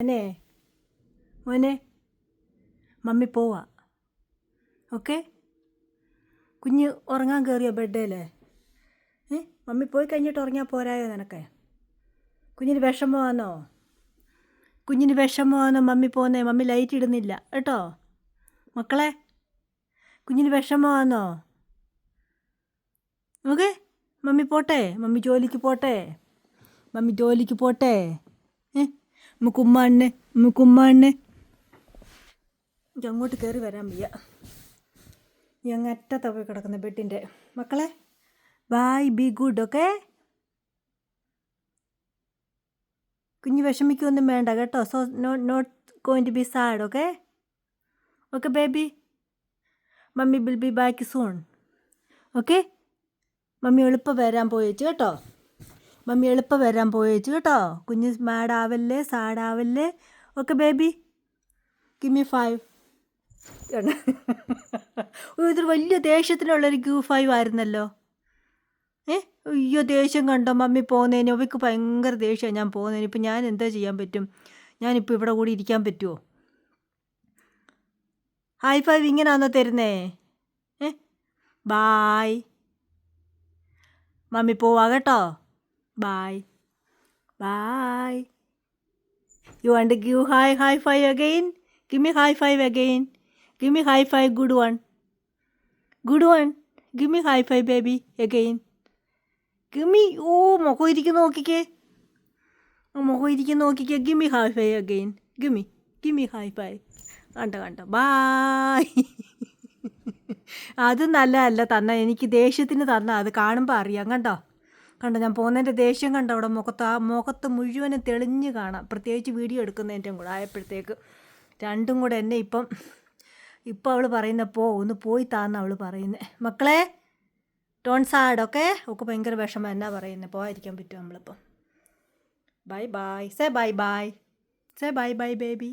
മോനെ മോനെ മമ്മി പോവാ. ഓക്കെ? കുഞ്ഞ് ഉറങ്ങാൻ കയറിയോ ബെഡേലേ? ഏ മമ്മി പോയി കഴിഞ്ഞിട്ട് ഉറങ്ങാൻ പോരായോ നിനക്ക്? കുഞ്ഞിന് വിഷമമാണോ കുഞ്ഞിന് വിഷമമാണോ മമ്മി പോന്നേ മമ്മി ലൈറ്റ് ഇടുന്നില്ല. കേട്ടോ? മക്കളെ കുഞ്ഞിന് വിഷമമാണോ ഓക്കെ മമ്മി പോട്ടെ? മമ്മി ജോലിക്ക് പോട്ടെ? മമ്മി ജോലിക്ക് പോട്ടെ? ഏ? നമുക്ക് ഉമ്മാണ്ണെ നമുക്ക് ഉമ്മാണ്ണെ എനിക്ക് അങ്ങോട്ട് കയറി വരാൻ വയ്യ. ഈ അങ്ങ് അറ്റത്താ കിടക്കുന്ന ബെഡിന്റെ മക്കളെ ബായ് ബി ഗുഡ് ഓക്കെ കുഞ്ഞ് വിഷമിക്കൊന്നും വേണ്ട കേട്ടോ. So not not going to be sad okay okay baby mummy will be back soon okay mummy എളുപ്പം വരാൻ പോയേച്ചു കേട്ടോ. മമ്മി എളുപ്പം വരാൻ പോയേച്ചു കേട്ടോ. കുഞ്ഞ് മാഡാവല്ലേ സാഡാവല്ലേ? Okay baby. കിമ്മി ഫൈവ് ഇതൊരു വലിയ ദേഷ്യത്തിനുള്ളൊരു ക്യൂ ഫൈവ് ആയിരുന്നല്ലോ. ഏ? അയ്യോ ദേഷ്യം കണ്ടോ മമ്മി പോകുന്നതിന് അവയ്ക്ക് ഭയങ്കര ദേഷ്യമാണ് ഞാൻ പോകുന്നതിന് ഇപ്പം ഞാൻ എന്താ ചെയ്യാൻ പറ്റും? ഞാനിപ്പോൾ ഇവിടെ കൂടി ഇരിക്കാൻ പറ്റുമോ ഹൈ ഫൈവ് ഇങ്ങനെയാണോ തരുന്നേ? ഏ? ബായ് മമ്മി പോവാ കേട്ടോ. Bye bye you want give high high five again give me high five again give me high five good one good one give me high five baby again give me oh മുഖം ഇരിക്കുന്ന നോക്കിക്കേ ഇരിക്കുന്ന നോക്കിക്കേ. Give me high five again give me give me high five കണ്ട കണ്ട. Bye അത് നല്ലതല്ല തന്ന. എനിക്ക് ദേഷ്യത്തിന് തന്ന. അത് കാണുമ്പോൾ അറിയാം കണ്ടോ? കണ്ടോ ഞാൻ പോകുന്നതിന്റെ ദേഷ്യം കണ്ട അവിടെ മുഖത്ത്? ആ മുഖത്ത് മുഴുവനും തെളിഞ്ഞ് കാണാം. പ്രത്യേകിച്ച് വീഡിയോ എടുക്കുന്നതിന്റെ കൂടെ ആയപ്പോഴത്തേക്ക് രണ്ടും കൂടെ എന്നെ ഇപ്പം ഇപ്പം അവൾ പറയുന്ന പോ ഒന്ന് പോയി താന്ന് അവൾ പറയുന്നത് മക്കളെ ടോൺ സാഡ് ഓക്കെ ഒക്കെ ഭയങ്കര വിഷമം. എന്നാ പറയുന്നത് പോകാതിരിക്കാൻ പറ്റും നമ്മളിപ്പം? Bye bye say bye bye say bye bye baby